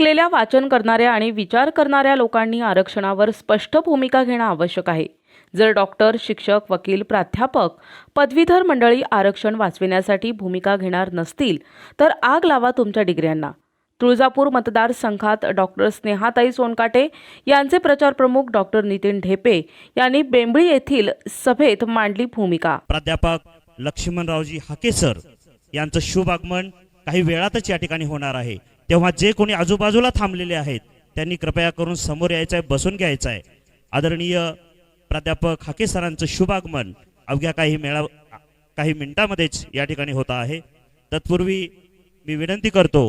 शिकलेल्या वाचन करणाऱ्या आणि विचार करणाऱ्या लोकांनी आरक्षणावर स्पष्ट भूमिका घेणं आवश्यक आहे. जर डॉक्टर शिक्षक वकील प्राध्यापक पदवीधर मंडळी आरक्षण वाचविण्यासाठी भूमिका घेणार नसतील तर आग लावा तुमच्या डिग्र्यांना. तुळजापूर मतदारसंघात डॉक्टर स्नेहाताई सोनकाटे यांचे प्रचार प्रमुख डॉक्टर नितीन ढेपे यांनी बेंबळी येथील सभेत मांडली भूमिका. प्राध्यापक लक्ष्मणरावजी हाके सर यांचं शुभ आगमन काही वेळातच या ठिकाणी होणार आहे. तेव्हा जे कोणी आजूबाजूला थांबलेले आहेत त्यांनी कृपया करून समोर यायचं आहे बसून घ्यायचं आहे आदरणीय प्राध्यापक हाके सरांचं शुभागमन अवघ्या काही मेळा काही मिनिटांमध्येच या ठिकाणी होत आहे. तत्पूर्वी मी विनंती करतो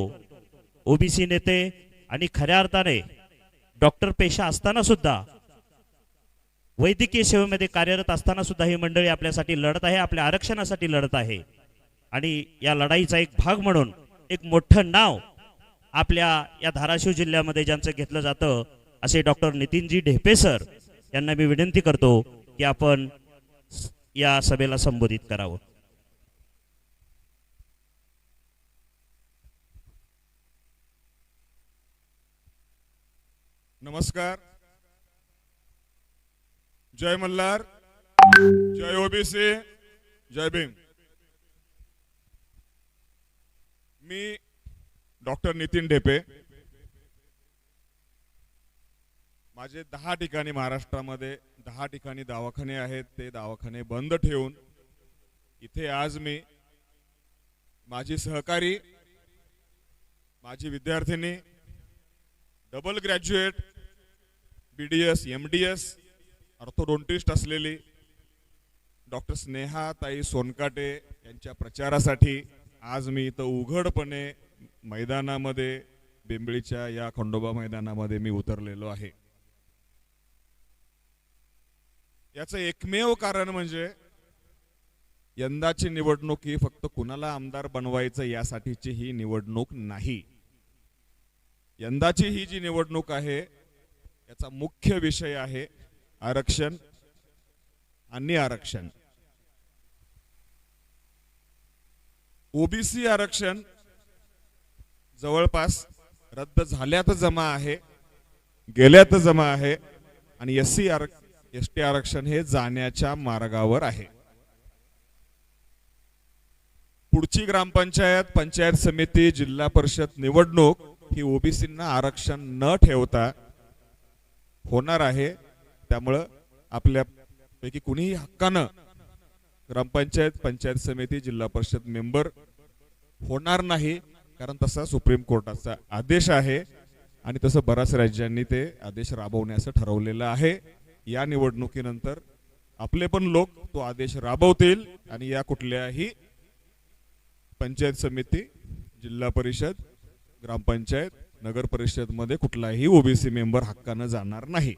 ओबीसी नेते आणि खऱ्या अर्थाने डॉक्टर पेशा असताना सुद्धा वैद्यकीय सेवेमध्ये कार्यरत असताना सुद्धा ही मंडळी आपल्यासाठी लढत आहे आपल्या आरक्षणासाठी लढत आहे. आणि या लढाईचा एक भाग म्हणून एक मोठं नाव आपल्या या धाराशिव जिल्ह्यामध्ये ज्यांचं घेतलं जातं असे डॉक्टर नितीनजी ढेपे सर यांना मी विनंती करतो की आपण या सभेला संबोधित करावं. नमस्कार. जय मल्हार. जय ओबीसी जय भीम. मी डॉक्टर नितीन ढेपे. माझे दहा ठिकाणी महाराष्ट्रामध्ये दहा ठिकाणी दवाखाने आहेत ते दवाखाने बंद ठेवून इथे आज मी माझी सहकारी माझी विद्यार्थिनी double graduate B D S M D S orthodontist असलेली डॉक्टर स्नेहा ताई सोनकाटे यांच्या प्रचारासाठी आज मी इथं उघडपणे मैदानामध्ये बेंबळीच्या या खंडोबा मैदानामध्ये मी उतरलेलो आहे. याचं एकमेव कारण म्हणजे यंदाची निवडणूक ही फक्त कुणाला आमदार बनवायचं यासाठीची ही निवडणूक नाही. यंदाची ही जी निवडणूक आहे याचा मुख्य विषय आहे आरक्षण आणि आरक्षण. ओबीसी आरक्षण जवळपास रद्द झाल्यात जमा आहे गेल्यात जमा आहे आणि S C or S T आरक्षण हे जाण्याच्या मार्गावर आहे. पुढची ग्रामपंचायत पंचायत समिती जिल्हा परिषद निवडणूक ही ओबीसींना आरक्षण न ठेवता होणार आहे. त्यामुळं आपल्यापैकी कुणीही हक्कानं ग्रामपंचायत पंचायत समिती जिल्हा परिषद मेंबर होणार नाही. कारण तसा सुप्रीम कोर्टाचा आदेश आहे आणि तसं बऱ्याच राज्यांनी ते आदेश राबवण्याचं ठरवलेलं आहे. या निवडणुकीनंतर आपले पण लोक तो आदेश राबवतील आणि या कुठल्याही पंचायत समिती जिल्हा परिषद ग्रामपंचायत नगर परिषदमध्ये कुठलाही ओबीसी मेंबर हक्कानं जाणार नाही.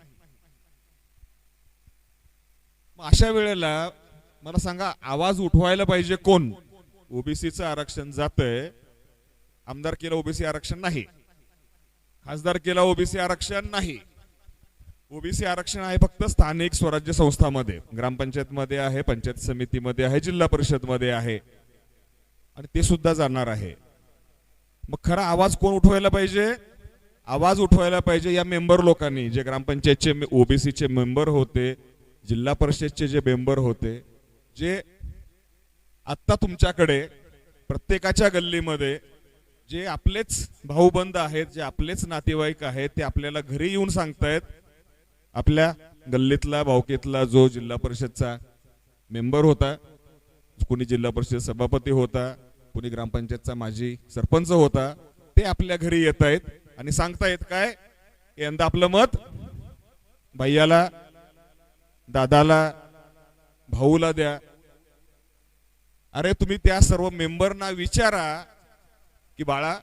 अशा वेळेला मला सांगा आवाज उठवायला पाहिजे कोण? ओबीसीचं आरक्षण जातंय आमदार ओबीसी आरक्षण नाही. खासदार केला ओबीसी आरक्षण नाही. ओबीसी आरक्षण आहे फक्त स्थानिक स्वराज्य संस्थामध्ये. ग्रामपंचायत मध्ये आहे पंचायत समितीमध्ये आहे जिल्हा परिषदमध्ये आहे. आणि ते सुद्धा जाणार आहे. मग खरा आवाज कोण उठवायला पाहिजे? आवाज उठवायला पाहिजे या मेंबर लोकांनी. जे ग्रामपंचायतचे ओबीसीचे मेंबर होते जिल्हा परिषदचे जे मेंबर होते जे आत्ता तुमच्याकडे प्रत्येकाच्या गल्लीमध्ये जे आपलेच भाऊबंद आहेत जे आपलेच नातेवाईक आहेत ते आपल्याला घरी येऊन सांगतायत आपल्या गल्लीतला भावकीतला जो जिल्हा परिषदचा मेंबर होता कुणी जिल्हा परिषद सभापती होता कुणी ग्रामपंचायतचा माजी सरपंच होता ते आपल्या घरी येत आहेत आणि सांगतायत काय? यंदा आपलं मत भैयाला दादाला भाऊला द्या. अरे तुम्ही त्या सर्व मेंबरना विचारा की बाळा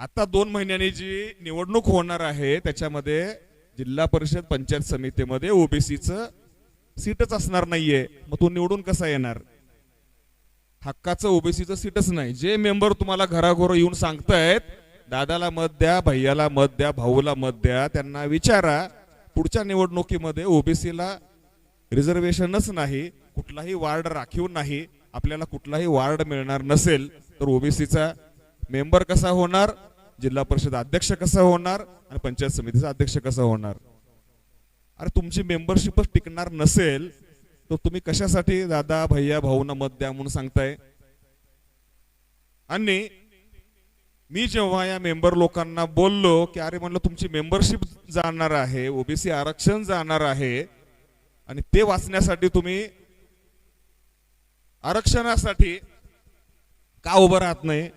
आता दोन महिन्यांनी जी निवडणूक होणार आहे त्याच्यामध्ये जिल्हा परिषद पंचायत समितीमध्ये ओबीसीचं सीटच असणार नाहीये. मग तू निवडून कसा येणार? हक्काचं ओबीसीचं सीटच नाही. जे मेंबर तुम्हाला घराघर येऊन सांगतायत दादाला मत द्या भैयाला मत द्या भाऊला मत द्या त्यांना विचारा पुढच्या निवडणुकीमध्ये ओबीसीला रिझर्वेशनच नाही कुठलाही वार्ड राखीव नाही. आपल्याला कुठलाही वार्ड मिळणार नसेल तर ओबीसीचा मेंबर कसा होणार जिल्हा परिषद अध्यक्ष कसा होणार आणि पंचायत समितीचा अध्यक्ष कसा होणार? अरे तुमची मेंबरशिपच टिकणार नसेल तर तुम्ही कशासाठी दादा भैया भाऊना मत द्या म्हणून सांगताय? आणि मी जेव्हा या मेंबर लोकांना बोललो की अरे म्हणलं तुमची मेंबरशिप जाणार आहे ओबीसी आरक्षण जाणार आहे आणि ते वाचण्यासाठी तुम्ही आरक्षणासाठी का उभं राहत नाही?